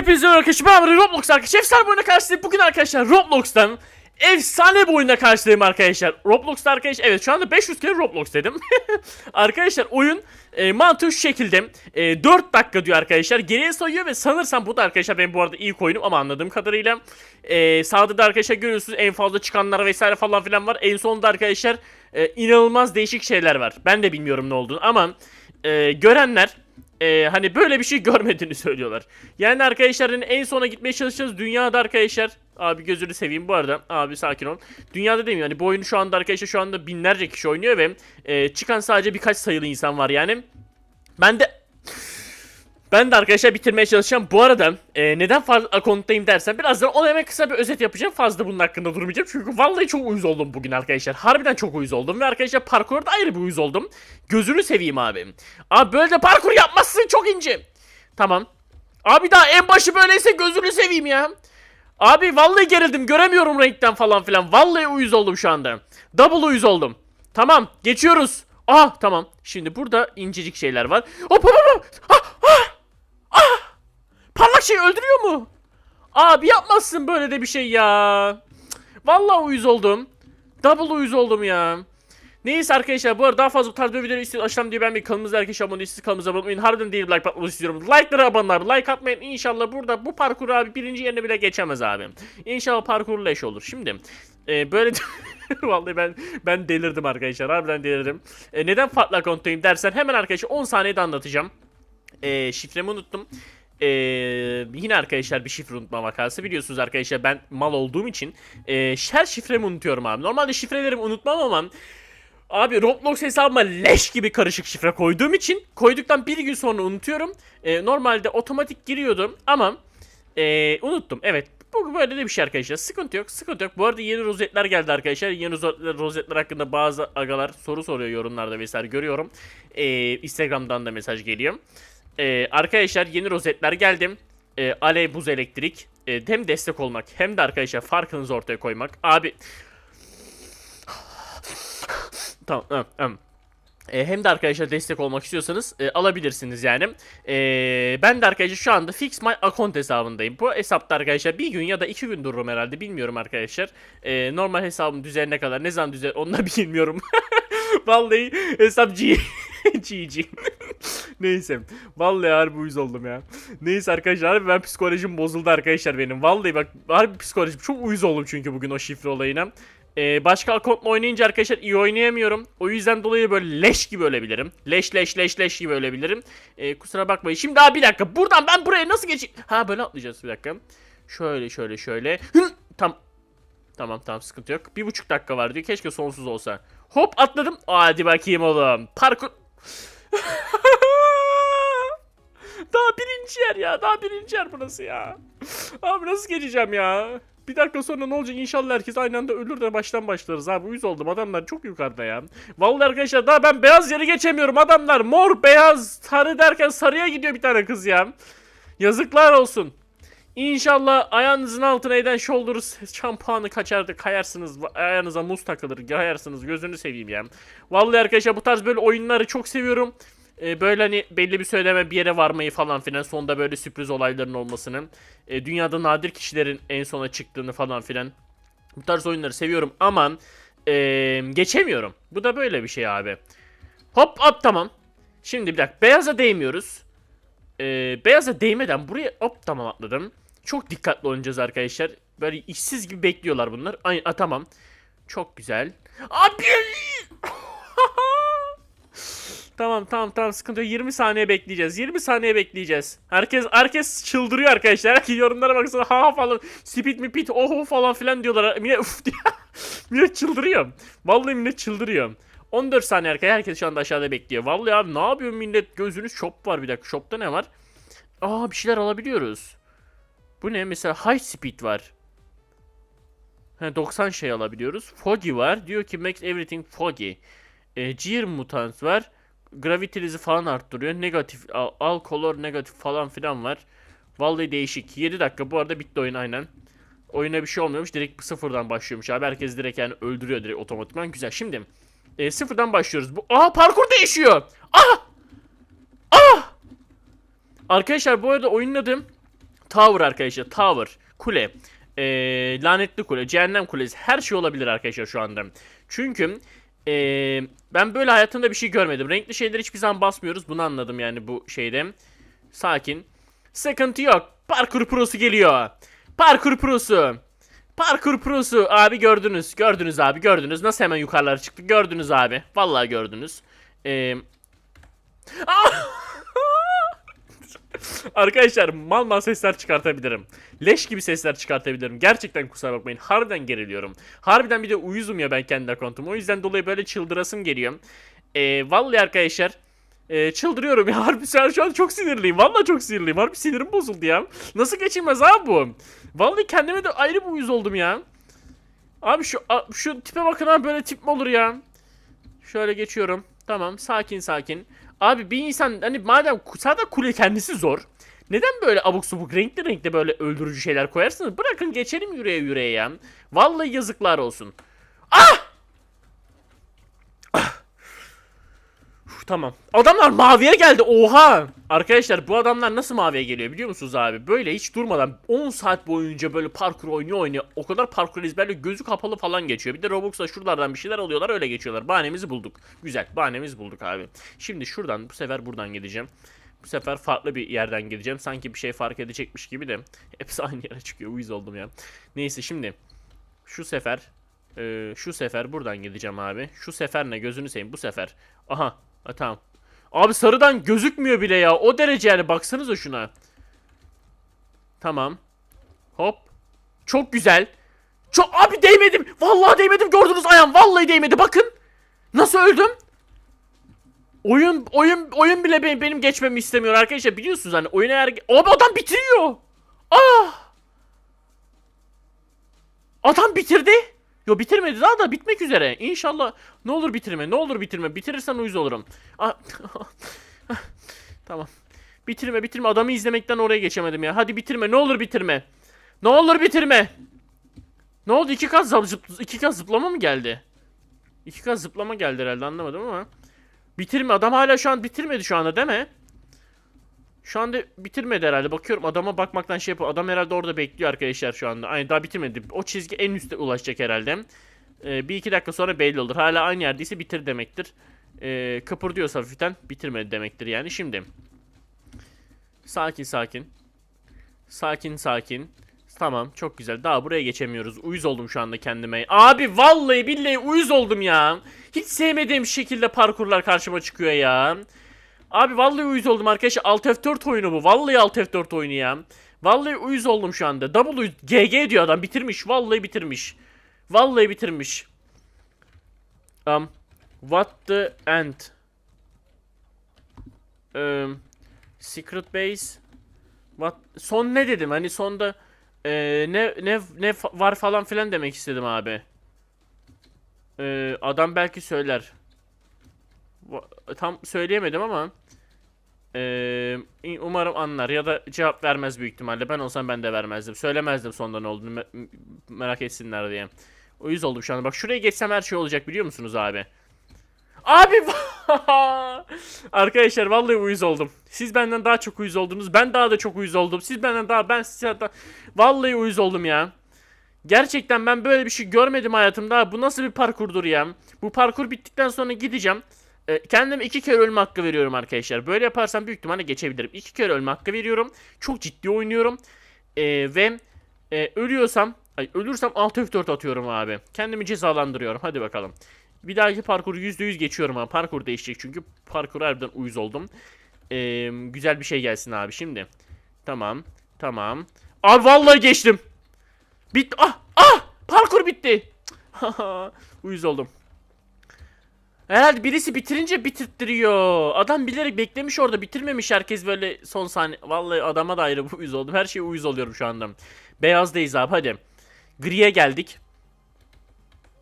Hepinize merhaba arkadaşlar ben Amri Roblox arkadaşlar. Efsane bir oyuna karşılayayım bugün arkadaşlar Roblox'tan efsane bir oyuna karşılayayım arkadaşlar. Roblox'ta arkadaşlar evet şu anda 500 kere Roblox dedim. Arkadaşlar oyun e, mantığı şu şekilde. E, 4 dakika diyor arkadaşlar. Geriye sayıyor ve sanırsam bu da arkadaşlar benim bu arada ilk oyunum ama anladığım kadarıyla. E, Sağda da arkadaşlar görüyorsunuz en fazla çıkanlar vesaire falan filan var. En sonunda arkadaşlar e, inanılmaz değişik şeyler var. Ben de bilmiyorum ne olduğunu ama e, görenler e, hani böyle bir şey görmediğini söylüyorlar. Yani arkadaşların en sona gitmeye çalışacağız. Dünyada arkadaşlar abi gözünü seveyim bu arada. Abi sakin ol. Dünyada değil mi? Yani bu oyunu şu anda arkadaşlar şu anda binlerce kişi oynuyor ve e, çıkan sadece birkaç sayılı insan var yani. Ben de ben de arkadaşlar bitirmeye çalışacağım. Bu arada e, neden fazla akonttayım dersen birazdan ona hemen kısa bir özet yapacağım. Fazla bunun hakkında durmayacağım. Çünkü vallahi çok uyuz oldum bugün arkadaşlar. Harbiden çok uyuz oldum ve arkadaşlar parkurda ayrı bir uyuz oldum. Gözünü seveyim abi. Abi böyle de parkur yapmazsın çok ince. Tamam. Abi daha en başı böyleyse gözünü seveyim ya. Abi vallahi gerildim göremiyorum renkten falan filan. Vallahi uyuz oldum şu anda. Double uyuz oldum. Tamam geçiyoruz. Ah tamam. Şimdi burada incecik şeyler var. Hop hop hop. Ah. Ah! Parlak şey öldürüyor mu? Abi yapmazsın böyle de bir şey ya. Vallahi uyuz oldum. Double uyuz oldum ya. Neyse arkadaşlar bu arada daha fazla bu tarz bir videoları istiyorsanız aşağıdan diye bir kanalımızda arkadaşlar abone değilsiniz kanalımıza abone olmayın. Harbiden değil like atmanızı istiyorum. Like'lara abone abi. Like atmayın. İnşallah burada bu parkur abi birinci yerine bile geçemez abi. İnşallah parkur leş olur. Şimdi e, böyle Vallahi ben ben delirdim arkadaşlar. Harbiden delirdim. E, neden farklı akonttayım dersen hemen arkadaşlar 10 saniyede anlatacağım. E, şifremi unuttum. E, yine arkadaşlar bir şifre unutma vakası. Biliyorsunuz arkadaşlar ben mal olduğum için e, her şifremi unutuyorum abi. Normalde şifrelerimi unutmam ama Abi Roblox hesabıma leş gibi karışık şifre koyduğum için koyduktan bir gün sonra unutuyorum. E, normalde otomatik giriyordum ama e, unuttum. Evet bu böyle de bir şey arkadaşlar. Sıkıntı yok, sıkıntı yok. Bu arada yeni rozetler geldi arkadaşlar. Yeni rozetler hakkında bazı agalar soru soruyor yorumlarda vesaire görüyorum. E, Instagram'dan da mesaj geliyor. E, arkadaşlar yeni rozetler geldi. E, alev buz elektrik. E, hem destek olmak hem de arkadaşlar farkınızı ortaya koymak. Abi Tamam. tamam, tamam. E, hem de arkadaşlar destek olmak istiyorsanız e, alabilirsiniz yani. E, ben de arkadaşlar şu anda Fix My Account hesabındayım. Bu hesapta arkadaşlar bir gün ya da iki gün dururum herhalde bilmiyorum arkadaşlar. E, normal hesabım düzenine kadar ne zaman düzen onu da bilmiyorum. Vallahi hesap G. GG. Neyse. Vallahi harbi uyuz oldum ya. Neyse arkadaşlar harbi ben psikolojim bozuldu arkadaşlar benim. Vallahi bak harbi psikolojim çok uyuz oldum çünkü bugün o şifre olayına. Ee, başka akontla oynayınca arkadaşlar iyi oynayamıyorum. O yüzden dolayı böyle leş gibi ölebilirim. Leş leş leş leş gibi ölebilirim. Ee, kusura bakmayın. Şimdi abi bir dakika. Buradan ben buraya nasıl geçeyim? Ha böyle atlayacağız bir dakika. Şöyle şöyle şöyle. Hı, tam. Tamam tamam sıkıntı yok. Bir buçuk dakika var diyor. Keşke sonsuz olsa. Hop atladım. Hadi bakayım oğlum. Parkur. Daha birinci yer ya. Daha birinci yer burası ya. Abi nasıl geçeceğim ya? Bir dakika sonra ne olacak inşallah herkes aynı anda ölür de baştan başlarız abi uyuz oldum adamlar çok yukarıda ya. Vallahi arkadaşlar daha ben beyaz yeri geçemiyorum adamlar mor beyaz sarı derken sarıya gidiyor bir tane kız ya. Yazıklar olsun. İnşallah ayağınızın altına eden shoulder şampuanı kaçar da kayarsınız. Ayağınıza muz takılır kayarsınız gözünü seveyim ya. Vallahi arkadaşlar bu tarz böyle oyunları çok seviyorum. Ee, böyle hani belli bir söyleme bir yere varmayı falan filan sonunda böyle sürpriz olayların olmasını. Ee, dünyada nadir kişilerin en sona çıktığını falan filan. Bu tarz oyunları seviyorum ama ee, geçemiyorum. Bu da böyle bir şey abi. Hop hop tamam. Şimdi bir dakika beyaza değmiyoruz. Ee, beyaza değmeden buraya hop tamam atladım. Çok dikkatli oynayacağız arkadaşlar. Böyle işsiz gibi bekliyorlar bunlar. Ay, a, tamam. Çok güzel. Abi! Tamam tamam tamam sıkıntı yok. 20 saniye bekleyeceğiz. 20 saniye bekleyeceğiz. Herkes herkes çıldırıyor arkadaşlar. Herkes yorumlara baksana ha falan. Speed mi pit oho falan filan diyorlar. Millet uf diye. millet çıldırıyor. Vallahi millet çıldırıyor. 14 saniye arkadaşlar. Herkes şu anda aşağıda bekliyor. Vallahi abi ne yapıyor millet? Gözünüz shop var bir dakika. Shop'ta ne var? Aa bir şeyler alabiliyoruz. Bu ne? Mesela high speed var. He, 90 şey alabiliyoruz. Foggy var. Diyor ki makes everything foggy. E, Gear mutant var. Gravity'nizi falan arttırıyor. Negatif, al, color negatif falan filan var. Vallahi değişik. 7 dakika bu arada bitti oyun aynen. Oyuna bir şey olmuyormuş. Direkt sıfırdan başlıyormuş abi. Herkes direkt yani öldürüyor direkt otomatikman. Güzel. Şimdi e, sıfırdan başlıyoruz. Bu Aa parkur değişiyor. Ah! Ah! Arkadaşlar bu arada oyunun adı Tower arkadaşlar. Tower. Kule. Ee, lanetli kule. Cehennem kulesi. Her şey olabilir arkadaşlar şu anda. Çünkü ee, ben böyle hayatımda bir şey görmedim. Renkli şeyler hiçbir zaman basmıyoruz. Bunu anladım yani bu şeyde. Sakin. Sıkıntı yok. Parkur prosu geliyor. Parkur prosu. Parkur prosu. Abi gördünüz. Gördünüz abi gördünüz. Nasıl hemen yukarılara çıktı. Gördünüz abi. Vallahi gördünüz. Ee... Arkadaşlar mal mal sesler çıkartabilirim. Leş gibi sesler çıkartabilirim. Gerçekten kusura bakmayın. Harbiden geriliyorum. Harbiden bir de uyuzum ya ben kendi akontum. O yüzden dolayı böyle çıldırasım geliyor. Ee, vallahi arkadaşlar ee, çıldırıyorum ya. Harbi sen şu an çok sinirliyim. Vallahi çok sinirliyim. Harbi sinirim bozuldu ya. Nasıl geçilmez abi bu? Vallahi kendime de ayrı bir uyuz oldum ya. Abi şu şu tipe bakın abi böyle tip mi olur ya? Şöyle geçiyorum. Tamam sakin sakin. Abi bir insan hani madem zaten kule kendisi zor. Neden böyle abuk subuk renkli renkli böyle öldürücü şeyler koyarsınız? Bırakın geçelim yüreğe yüreğe ya. Vallahi yazıklar olsun. Ah! Tamam. Adamlar maviye geldi. Oha! Arkadaşlar bu adamlar nasıl maviye geliyor biliyor musunuz abi? Böyle hiç durmadan 10 saat boyunca böyle parkur oynuyor oynuyor. O kadar parkur ezberle gözü kapalı falan geçiyor. Bir de Robux'la şuralardan bir şeyler alıyorlar öyle geçiyorlar. Bahanemizi bulduk. Güzel. Bahanemizi bulduk abi. Şimdi şuradan bu sefer buradan gideceğim. Bu sefer farklı bir yerden gideceğim. Sanki bir şey fark edecekmiş gibi de. Hepsi aynı yere çıkıyor. Uyuz oldum ya. Neyse şimdi. Şu sefer. e, şu sefer buradan gideceğim abi. Şu sefer ne gözünü seveyim bu sefer. Aha. Ha, tamam. Abi sarıdan gözükmüyor bile ya. O derece yani baksanıza şuna. Tamam. Hop. Çok güzel. Çok abi değmedim. Vallahi değmedim. Gördünüz ayağım. Vallahi değmedi. Bakın. Nasıl öldüm? Oyun oyun oyun bile benim, benim geçmemi istemiyor arkadaşlar. Biliyorsunuz hani oyun eğer Abi adam bitiriyor. Ah! Adam bitirdi. Yo bitirmedi daha da bitmek üzere. İnşallah ne olur bitirme. Ne olur bitirme. Bitirirsen uyuz olurum. Tamam. Bitirme bitirme. Adamı izlemekten oraya geçemedim ya. Hadi bitirme. Ne olur bitirme. Ne olur bitirme. Ne oldu? İki kat zıp- iki kat zıplama mı geldi? İki kat zıplama geldi herhalde anlamadım ama. Bitirme. Adam hala şu an bitirmedi şu anda değil mi? Şu anda bitirmedi herhalde. Bakıyorum adama bakmaktan şey yapıyor. Adam herhalde orada bekliyor arkadaşlar şu anda. Aynı daha bitirmedi. O çizgi en üstte ulaşacak herhalde. Ee, bir iki dakika sonra belli olur. Hala aynı yerdeyse bitir demektir. Ee, kıpırdıyorsa hafiften bitirmedi demektir yani. Şimdi. Sakin sakin. Sakin sakin. Tamam çok güzel. Daha buraya geçemiyoruz. Uyuz oldum şu anda kendime. Abi vallahi billahi uyuz oldum ya. Hiç sevmediğim şekilde parkurlar karşıma çıkıyor ya. Abi vallahi uyuz oldum arkadaşlar. Alt F4 oyunu bu. Vallahi Alt F4 oyunu ya. Vallahi uyuz oldum şu anda. W GG diyor adam. Bitirmiş. Vallahi bitirmiş. Vallahi bitirmiş. Um, what the end? Um, secret base. What? Son ne dedim? Hani sonda e, ne ne ne var falan filan demek istedim abi. E, adam belki söyler. Tam söyleyemedim ama e, umarım anlar ya da cevap vermez büyük ihtimalle. Ben olsam ben de vermezdim. Söylemezdim sonda ne olduğunu me- merak etsinler diye. O yüz oldum şu anda. Bak şuraya geçsem her şey olacak biliyor musunuz abi? Abi Arkadaşlar vallahi uyuz oldum. Siz benden daha çok uyuz oldunuz. Ben daha da çok uyuz oldum. Siz benden daha ben size daha... Vallahi uyuz oldum ya. Gerçekten ben böyle bir şey görmedim hayatımda. Bu nasıl bir parkurdur ya? Bu parkur bittikten sonra gideceğim. E, kendime iki kere ölme hakkı veriyorum arkadaşlar. Böyle yaparsam büyük ihtimalle geçebilirim. İki kere ölme hakkı veriyorum. Çok ciddi oynuyorum. E, ve e, ölüyorsam, ay, ölürsem alt F4 atıyorum abi. Kendimi cezalandırıyorum. Hadi bakalım. Bir dahaki parkuru %100 geçiyorum ama parkur değişecek çünkü parkur harbiden uyuz oldum. E, güzel bir şey gelsin abi şimdi. Tamam. Tamam. Abi vallahi geçtim. Bit ah ah parkur bitti. uyuz oldum. Herhalde birisi bitirince bitirttiriyor. Adam bilerek beklemiş orada bitirmemiş herkes böyle son saniye. Vallahi adama da ayrı uyuz oldum. Her şeye uyuz oluyorum şu anda. Beyazdayız abi hadi. Griye geldik.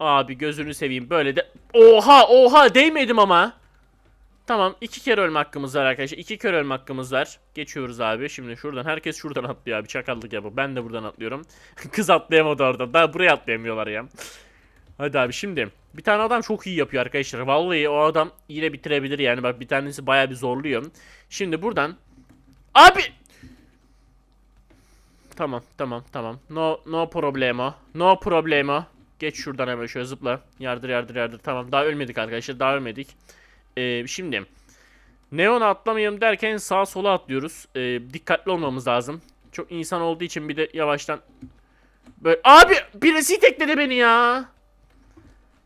Abi gözünü seveyim böyle de. Oha oha değmedim ama. Tamam iki kere ölme hakkımız var arkadaşlar. İki kere ölme hakkımız var. Geçiyoruz abi. Şimdi şuradan herkes şuradan atlıyor abi. Çakallık yapıyor. Ben de buradan atlıyorum. Kız atlayamadı oradan. Daha buraya atlayamıyorlar ya. Hadi abi şimdi. Bir tane adam çok iyi yapıyor arkadaşlar. Vallahi o adam yine bitirebilir yani. Bak bir tanesi baya bir zorluyor. Şimdi buradan. Abi. tamam tamam tamam. No no problemo. No problemo. Geç şuradan hemen şöyle zıpla. Yardır yardır yardır. Tamam daha ölmedik arkadaşlar. Daha ölmedik. Ee, şimdi Neon'a atlamayalım derken sağa sola atlıyoruz. Ee, dikkatli olmamız lazım. Çok insan olduğu için bir de yavaştan böyle abi birisi itekledi beni ya.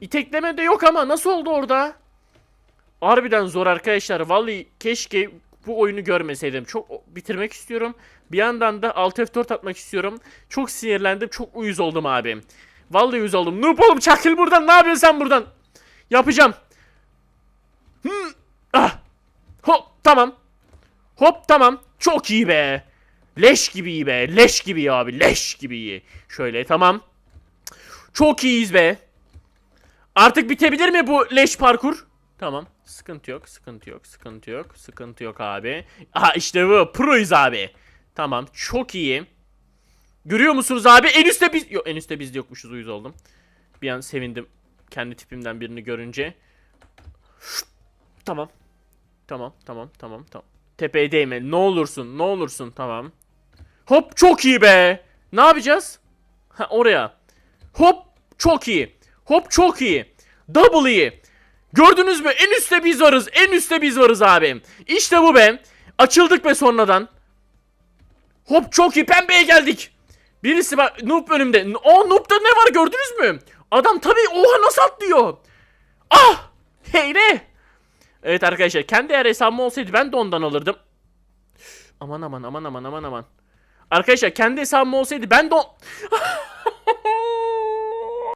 İtekleme de yok ama nasıl oldu orada? Harbiden zor arkadaşlar. Vallahi keşke bu oyunu görmeseydim. Çok bitirmek istiyorum. Bir yandan da Alt F4 atmak istiyorum. Çok sinirlendim. Çok uyuz oldum abi. Vallahi uyuz oldum. Noob oğlum çakıl buradan. Ne yapıyorsun sen buradan? Yapacağım. Hmm. Ah. Hop tamam. Hop tamam. Çok iyi be. Leş gibi iyi be. Leş gibi iyi abi. Leş gibi iyi. Şöyle tamam. Çok iyiyiz be. Artık bitebilir mi bu leş parkur? Tamam. Sıkıntı yok. Sıkıntı yok. Sıkıntı yok. Sıkıntı yok abi. Aha işte bu. Proyuz abi. Tamam. Çok iyi. Görüyor musunuz abi? En üstte biz... Yok en üstte biz yokmuşuz. Uyuz oldum. Bir an sevindim. Kendi tipimden birini görünce. Tamam. Tamam. Tamam. Tamam. Tamam. Tepeye değme. Ne olursun. Ne olursun. Tamam. Hop çok iyi be. Ne yapacağız? Ha oraya. Hop çok iyi. Hop çok iyi. Double iyi. Gördünüz mü? En üstte biz varız. En üstte biz varız abi. İşte bu be. Açıldık be sonradan. Hop çok iyi. Pembeye geldik. Birisi bak Noob önümde. O Noob'da ne var gördünüz mü? Adam tabii oha nasıl atlıyor? Ah! Hey ne? Evet arkadaşlar kendi eğer hesabım olsaydı ben de ondan alırdım. Aman aman aman aman aman aman. Arkadaşlar kendi hesabım olsaydı ben de o...